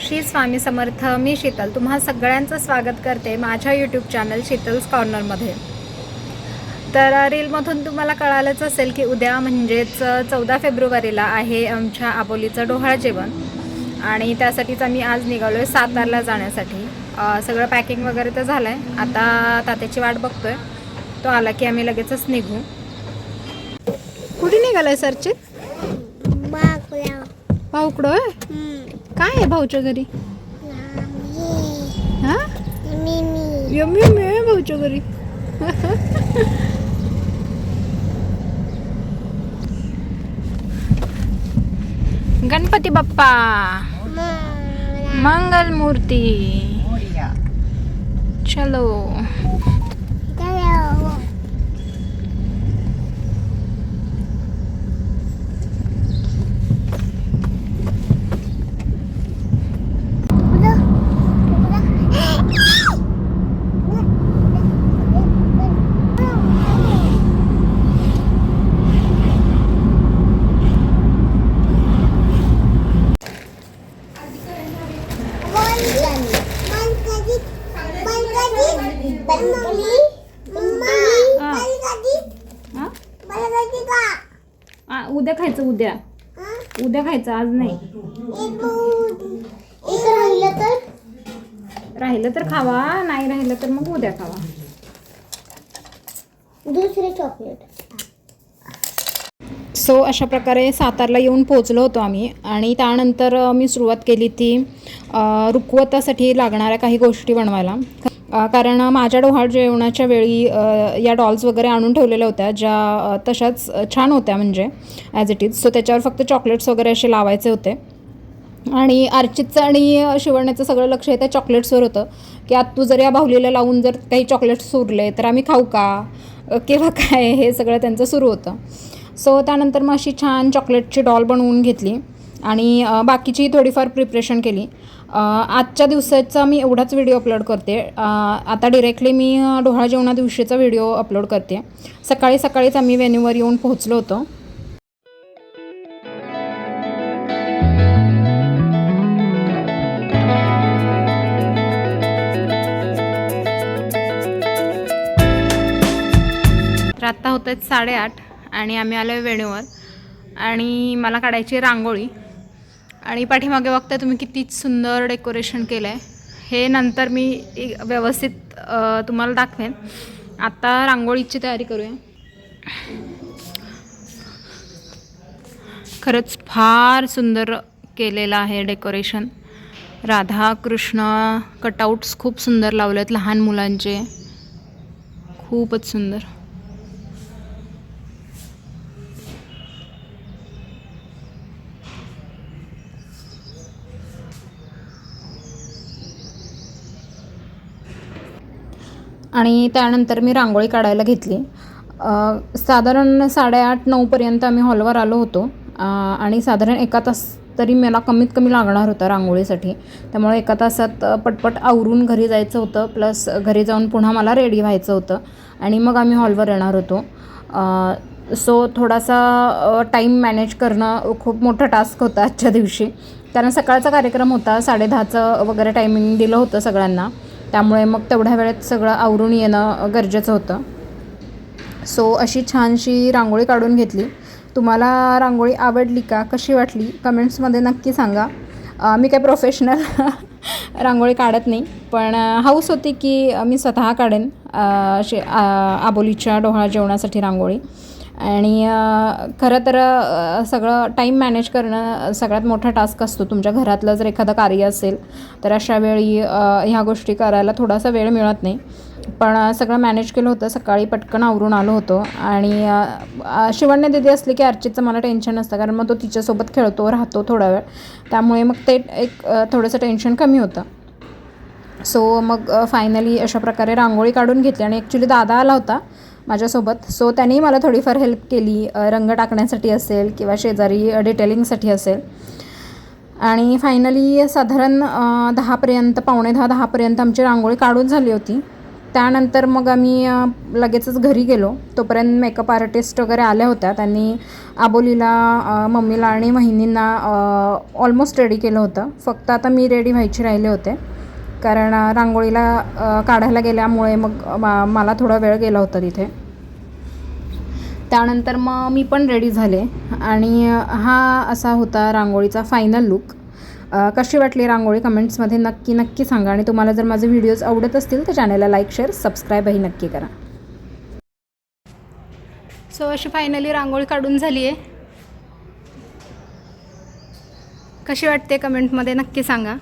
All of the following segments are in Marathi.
श्री स्वामी समर्थ मी शीतल. तुम्हा सगळ्यांचं स्वागत करते माझ्या यूट्यूब चॅनल शीतल्स कॉर्नरमध्ये तर रीलमधून तुम्हाला कळालंच असेल की उद्या म्हणजेच चौदा फेब्रुवारीला आहे आमच्या आबोलीचं डोहाळ जेवण. आणि त्यासाठीच आम्ही आज निघालो आहे सातारला जाण्यासाठी. सगळं पॅकिंग वगैरे तर झालं आहे आता तात्याची वाट बघतोय. तो आला की आम्ही लगेचच निघू. कुठे निघालाय सरचित? बाकुला भाऊकडं काय आहे भाऊच्या घरी हा मी मी यम्मी यम्मी आहे भाऊच्या घरी गणपती बाप्पा मंगल मूर्ती चलो उद्या खायचं आज नाही. राहिलं तर? राहिलं तर खावा नाही राहिलं तर मग उद्या खावा. दुसरे चॉकलेट सो अशा प्रकारे सातारला येऊन पोचलो होतो आम्ही आणि त्यानंतर मी सुरुवात केली ती अ, रुखवतासाठी लागणाऱ्या काही गोष्टी बनवायला. कारण माझ्या डोहाळ जेवणाच्या वेळी या डॉल्स वगैरे आणून ठेवलेल्या होत्या ज्या तशाच छान होत्या म्हणजे ॲज इट इज सो त्याच्यावर फक्त चॉकलेट्स वगैरे असे लावायचे होते. आणि अर्चितचं आणि शिवण्याचं सगळं लक्ष हे त्या चॉकलेट्सवर होतं. की आत तू जर या बाहुलीला लावून जर काही चॉकलेट्स उरले तर आम्ही खाऊ का? किंवा काय? हे सगळं त्यांचं सुरू होतं. सो त्यानंतर मग अशी छान चॉकलेटची डॉल बनवून घेतली. आणि बाकीची थोडीफार प्रिपरेशन केली. आजच्या दिवसाचा मी एवढाच व्हिडिओ अपलोड करते. आता डिरेक्टली मी डोहाळा जेवणा दिवशीचा व्हिडिओ अपलोड करते. सकाळी सकाळीच आम्ही वेन्यूवर येऊन पोहोचलो होतो. तर आत्ता होत आहेत साडेआठ आणि आम्ही आलो आहे वेणूवर आणि मला काढायची रांगोळी. आणि पाठीमागे बघता तुम्ही किती सुंदर डेकोरेशन केलं आहे हे नंतर मी व्यवस्थित तुम्हाला दाखवेन. आत्ता रांगोळीची तयारी करूया. खरंच फार सुंदर केलेलं आहे डेकोरेशन. राधा कृष्ण कटआउट्स खूप सुंदर लावले आहेत लहान मुलांचे. खूपच सुंदर. आणि त्यानंतर मी रांगोळी काढायला घेतली. साधारण साडेआठ नऊपर्यंत आम्ही हॉलवर आलो होतो. आणि साधारण एका तास तरी मला कमीत कमी लागणार होता रांगोळीसाठी. त्यामुळे एका तासात पटपट आवरून घरी जायचं होतं. प्लस घरी जाऊन पुन्हा मला रेडी व्हायचं होतं. आणि मग आम्ही हॉलवर येणार होतो. सो थोडासा टाईम मॅनेज करणं खूप मोठा टास्क होता आजच्या दिवशी. कारण सकाळचा कार्यक्रम होता. साडे दहाचं वगैरे टायमिंग दिलं होतं सगळ्यांना. त्यामुळे मग तेवढ्या वेळेत सगळं आवरून येणं गरजेचं होतं. सो अशी छानशी रांगोळी काढून घेतली. तुम्हाला रांगोळी आवडली का कशी वाटली कमेंट्समध्ये नक्की सांगा. मी काय प्रोफेशनल रांगोळी काढत नाही पण हाऊस होती की मी स्वतः काढेन अशी आबोलीच्या डोहाळा जेवणासाठी रांगोळी. आणि खरं तर सगळं टाईम मॅनेज करणं सगळ्यात मोठा टास्क असतो तुमच्या घरातलं जर एखादं कार्य असेल तर अशा वेळी ह्या गोष्टी करायला थोडासा वेळ मिळत नाही. पण सगळं मॅनेज केलं होतं सकाळी पटकन आवरून आलो होतो. आणि शिवण्य दिदी असली की अर्चितचं मला टेन्शन नसतं कारण मग तो तिच्यासोबत खेळतो राहतो थोडा वेळ. त्यामुळे मग ते एक थोडंसं टेन्शन कमी होतं. सो मग फायनली अशा प्रकारे रांगोळी काढून घेतली आणि ॲक्च्युली दादा आला होता. माझ्यासोबत. सो त्यांनी मला थोडीफार हेल्प केली. रंग टाकण्यासाठी असेल किंवा शेजारी डिटेलिंगसाठी असेल. आणि फायनली साधारण दहापर्यंत पावणे दहा दहापर्यंत आमची रांगोळी काढून झाली होती. त्यानंतर मग आम्ही लगेचच घरी गेलो. तोपर्यंत मेकअप आर्टिस्ट वगैरे आल्या होत्या. त्यांनी आबोलीला मम्मीला आणि वहिनींना ऑलमोस्ट रेडी केलं होतं. फक्त आता मी रेडी व्हायची राहिले होते. कारण रांगोळीला काढायला गेल्यामुळे मग मा- मला थोडा वेळ गेला होता तिथे. त्यानंतर मग मी पण रेडी झाले आणि हा असा होता रांगोळीचा फायनल लुक कशी वाटली रांगोळी? कमेंट्समध्ये नक्की नक्की सांगा आणि तुम्हाला जर माझे व्हिडिओज आवडत असतील तर चॅनलला लाईक शेअर सबस्क्राईबही नक्की करा. सो अशी फायनली रांगोळी काढून झाली आहे. कशी वाटते? कमेंटमध्ये नक्की सांगा.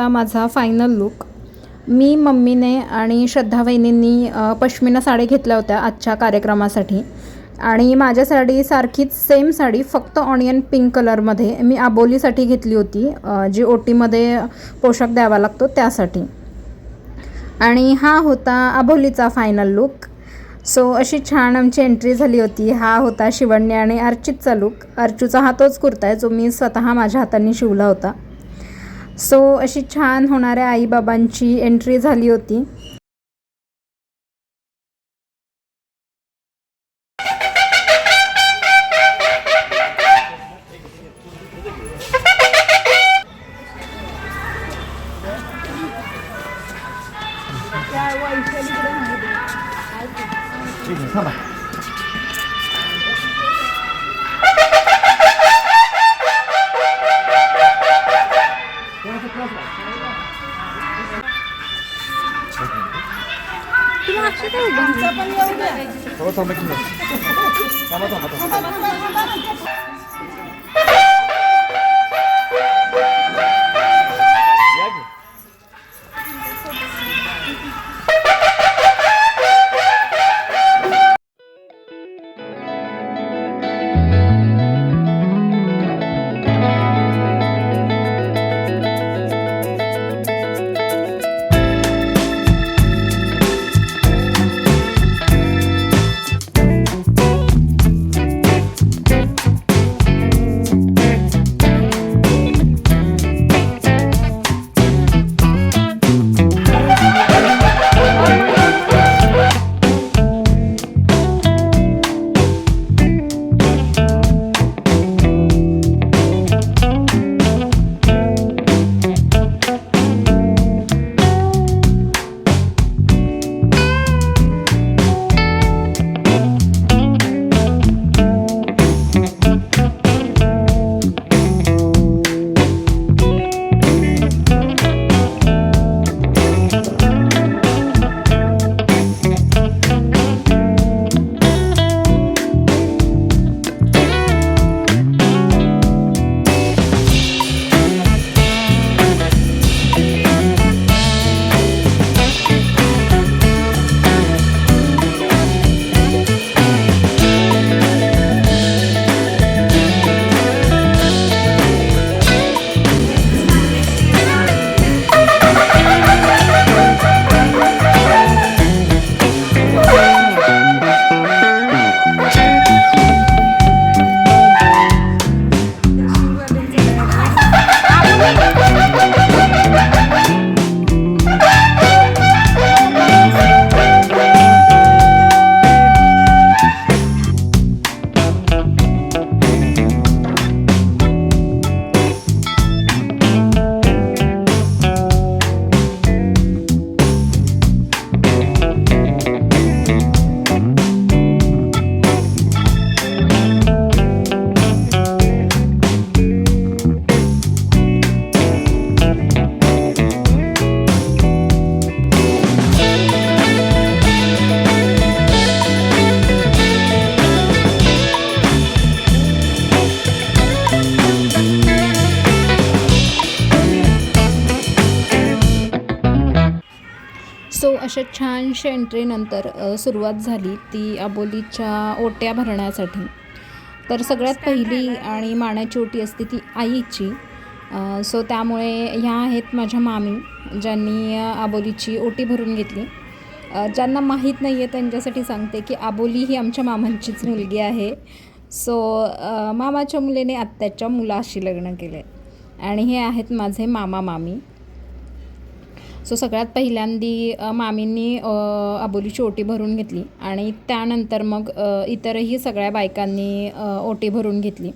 होता माझा फायनल लुक मी मम्मीने आणि श्रद्धा वहिनींनी पश्मिना साडी घेतल्या होत्या आजच्या कार्यक्रमासाठी. आणि माझ्या साडी सारखीच सेम साडी फक्त ऑनियन पिंक कलरमध्ये मी आबोलीसाठी घेतली होती जी ओटीमध्ये पोशाख द्यावा लागतो त्यासाठी. आणि हा होता आबोलीचा फायनल लुक सो अशी छान आमची एंट्री झाली होती. हा होता शिवण्य आणि अर्चितचा लुक अर्चूचा हा तोच कुर्ता आहे जो मी स्वतः माझ्या हाताने शिवला होता. सो अशी छान होणाऱ्या आईबाबांची एंट्री झाली होती. थांबा थांबा थांबा थांबा थांबा छानशा एंट्रीनंतर सुरुवात झाली ती आबोलीच्या ओट्या भरण्यासाठी. तर सगळ्यात पहिली आणि मानाची ओटी असते ती आईची. सो त्यामुळे ह्या आहेत माझ्या मामी ज्यांनी आबोलीची ओटी भरून घेतली. ज्यांना माहीत नाही आहे त्यांच्यासाठी सांगते की आबोली ही आमच्या मामांचीच मुलगी आहे. सो मामाच्या मुलीने आत्याच्या मुलाशी लग्न केले आणि हे आहेत माझे मामा मामी. सो सगळ्यात पहिल्यांदी मामींनी अबोलीची ओटी भरून घेतली आणि त्यानंतर मग इतरही सगळ्या बायकांनी ओटी भरून घेतली.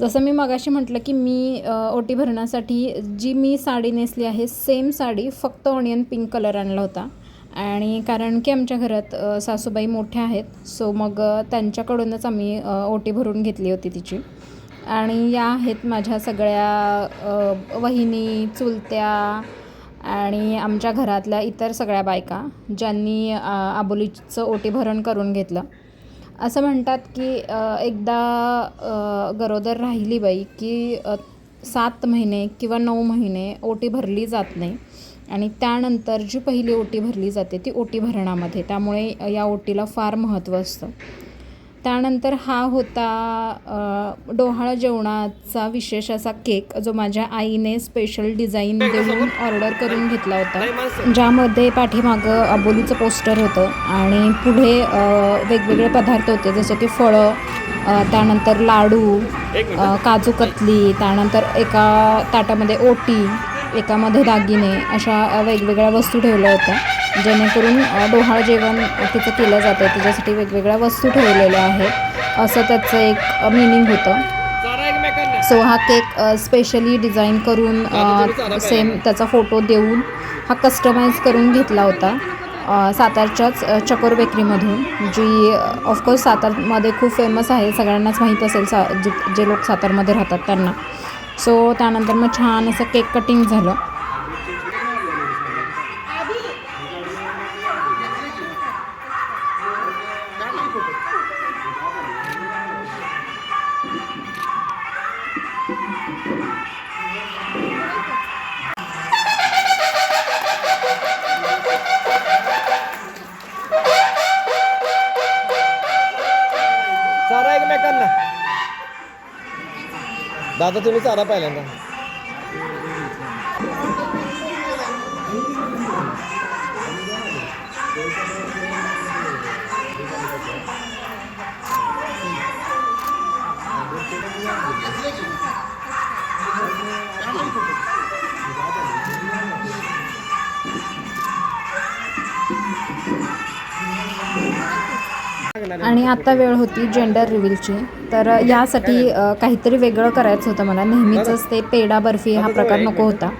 जसं मी मगाशी म्हटलं की मी ओटी भरण्यासाठी जी मी साडी नेसली आहे सेम साडी फक्त ऑनियन पिंक कलर आणला होता. आणि कारण की आमच्या घरात सासूबाई मोठ्या आहेत सो मग त्यांच्याकडूनच आम्ही ओटी भरून घेतली होती तिची. आणि या आहेत माझ्या सगळ्या वहिनी चुलत्या आणि आमच्या घरातल्या इतर सगळ्या बायका ज्यांनी आबोलीचं ओटी भरण करून घेतलं. असं म्हणतात की एकदा गरोदर राहिली बाई की सात महिने किंवा नऊ महिने ओटी भरली जात नाही. आणि त्यानंतर जी पहिली ओटी भरली जाते ती ओटी भरणामध्ये. त्यामुळे या ओटीला फार महत्त्व असतं. त्यानंतर हा होता डोहाळ जेवणाचा विशेष असा केक जो माझ्या आईने स्पेशल डिझाईन देऊन ऑर्डर करून घेतला होता. ज्यामध्ये पाठीमागं आबोलीचं पोस्टर होतं आणि पुढे वेगवेगळे पदार्थ होते जसे की फळं त्यानंतर लाडू काजू कतली त्यानंतर एका ताटामध्ये ओटी एकामध्ये दागिने अशा वेगवेगळ्या वस्तू ठेवल्या होत्या. जेणेकरून डोहाळ जेवण तिचं केलं जातं. त्याच्यासाठी वेगवेगळ्या वस्तू ठेवलेल्या आहेत. असं त्याचं एक मिनिंग होतं. सो हा केक स्पेशली डिझाईन करून सेम त्याचा फोटो देऊन हा कस्टमाइज करून घेतला होता सातारच्याच चकोर बेकरीमधून जी ऑफकोर्स सातारमध्ये खूप फेमस आहे. सगळ्यांनाच माहीत असेल सा जे जे लोक सातारमध्ये राहतात त्यांना. सो त्यानंतर मग छान असं केक कटिंग झालं. दादा तुम्ही चारा पहिल्यांदा. आणि आता वेळ होती जेंडर रिव्हीलची तर यासाठी काहीतरी वेगळं करायचं होतं मला. नेहमीचंच ते पेडा बर्फी हा प्रकार नको होता.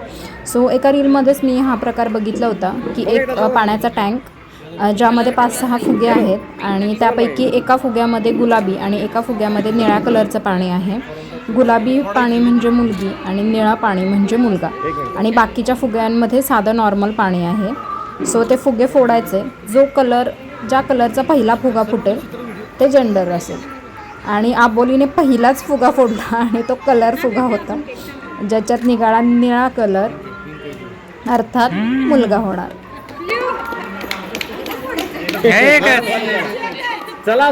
सो एका रीलमध्येच मी हा प्रकार बघितला होता की एक पाण्याचा टँक ज्यामध्ये पाच सहा फुगे आहेत आणि त्यापैकी एका फुग्यामध्ये गुलाबी आणि एका फुग्यामध्ये निळ्या कलरचं पाणी आहे. गुलाबी पाणी म्हणजे मुलगी आणि निळा पाणी म्हणजे मुलगा. आणि बाकीच्या फुग्यांमध्ये साधं नॉर्मल पाणी आहे. सो ते फुगे फोडायचे. जो कलर ज्या कलरचा पहिला फुगा फुटेल ते जेंडर असेल आणि आबोलीने पहिलाच फुगा फोडला आणि तो कलर फुगा होता ज्याच्यात निघाला निळा कलर अर्थात मुलगा होणार चला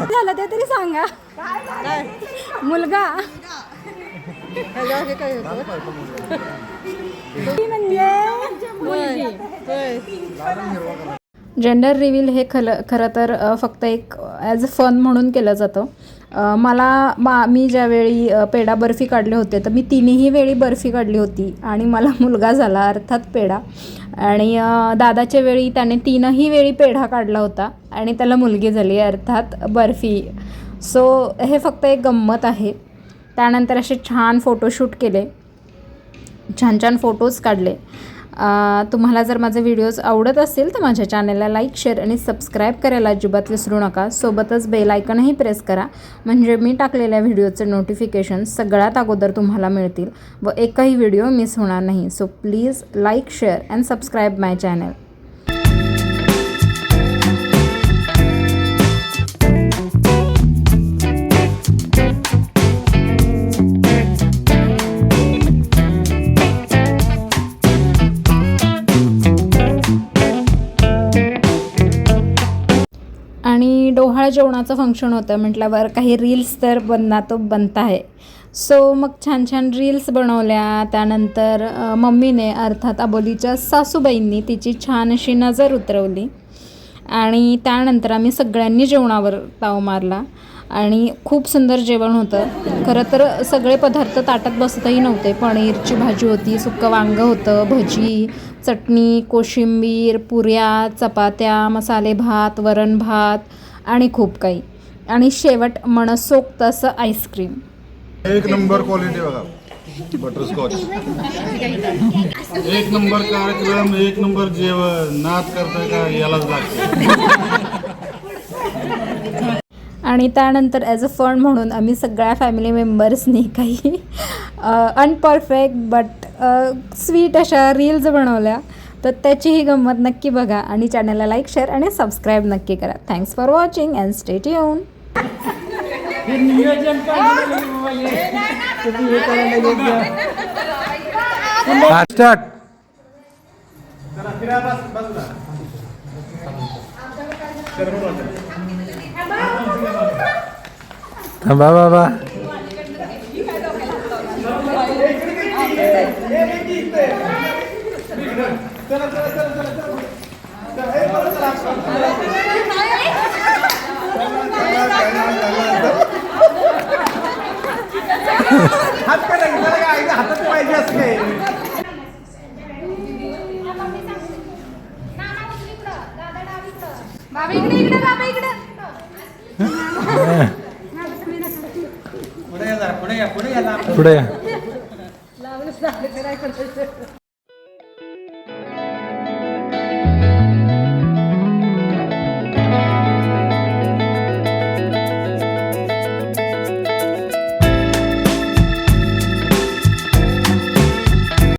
झालं ते तरी सांगा मुलगा म्हणजे जेंडर रिव्हील हे खल खरं तर फक्त एक ॲज अ फन म्हणून केलं जातं. मला मा मी ज्यावेळी पेडा पेढा बर्फी काढले होते तर मी तिन्ही वेळी बर्फी काढली होती. आणि मला मुलगा झाला अर्थात पेढा. आणि दादाच्या वेळी त्याने तीनही वेळी पेढा काढला होता. आणि त्याला मुलगी झाली अर्थात बर्फी. सो हे फक्त एक गंमत आहे. त्यानंतर असे छान फोटोशूट केले. छान छान फोटोज काढले. तुम्हाला जर माझे व्हिडिओज आवडत असेल तर माझ्या चॅनलला लाईक शेअर आणि सबस्क्राईब करायला अजिबात विसरू नका. सोबतच बेल आयकनही प्रेस करा. म्हणजे मी टाकलेल्या व्हिडिओचे नोटिफिकेशन सगळ्यात अगोदर तुम्हाला मिळतील व एकही व्हिडिओ मिस होणार नाही. So please like share and subscribe my channel सकाळ जेवणाचं फंक्शन होतं. म्हटल्यावर काही रील्स तर बनना तो बनता आहे. सो मग छान छान रील्स बनवल्या. त्यानंतर मम्मीने अर्थात अबोलीच्या सासूबाईंनी तिची छान अशी नजर उतरवली. आणि त्यानंतर आम्ही सगळ्यांनी जेवणावर ताव मारला. आणि खूप सुंदर जेवण होतं. खरं तर सगळे पदार्थ ताटात बसतही नव्हते. पनीरची भाजी होती सुक्कं वांगं होतं भजी चटणी कोशिंबीर पुऱ्या चपात्या मसाले भात वरण भात आणि खूप काही. आणि शेवट मनसोक्त असं आईस्क्रीम. एक नंबर क्वालिटी बघा. बटरस्कॉच एक नंबर कार्यक्रम एक नंबर जेवण. नाच करताय का यालाच लागतं. आणि त्यानंतर ॲज अ फंड म्हणून आम्ही सगळ्या फॅमिली मेंबर्सनी काही अनपरफेक्ट बट स्वीट अशा रील्स बनवल्या. तर त्याचीही गंमत नक्की बघा आणि चॅनलला लाईक शेअर आणि सबस्क्राईब नक्की करा. Thanks for watching and state येऊन थांबा बाबा. हातात पाहिजे असते बाबा इकडे इकडे बाबा इकडे पुढे या.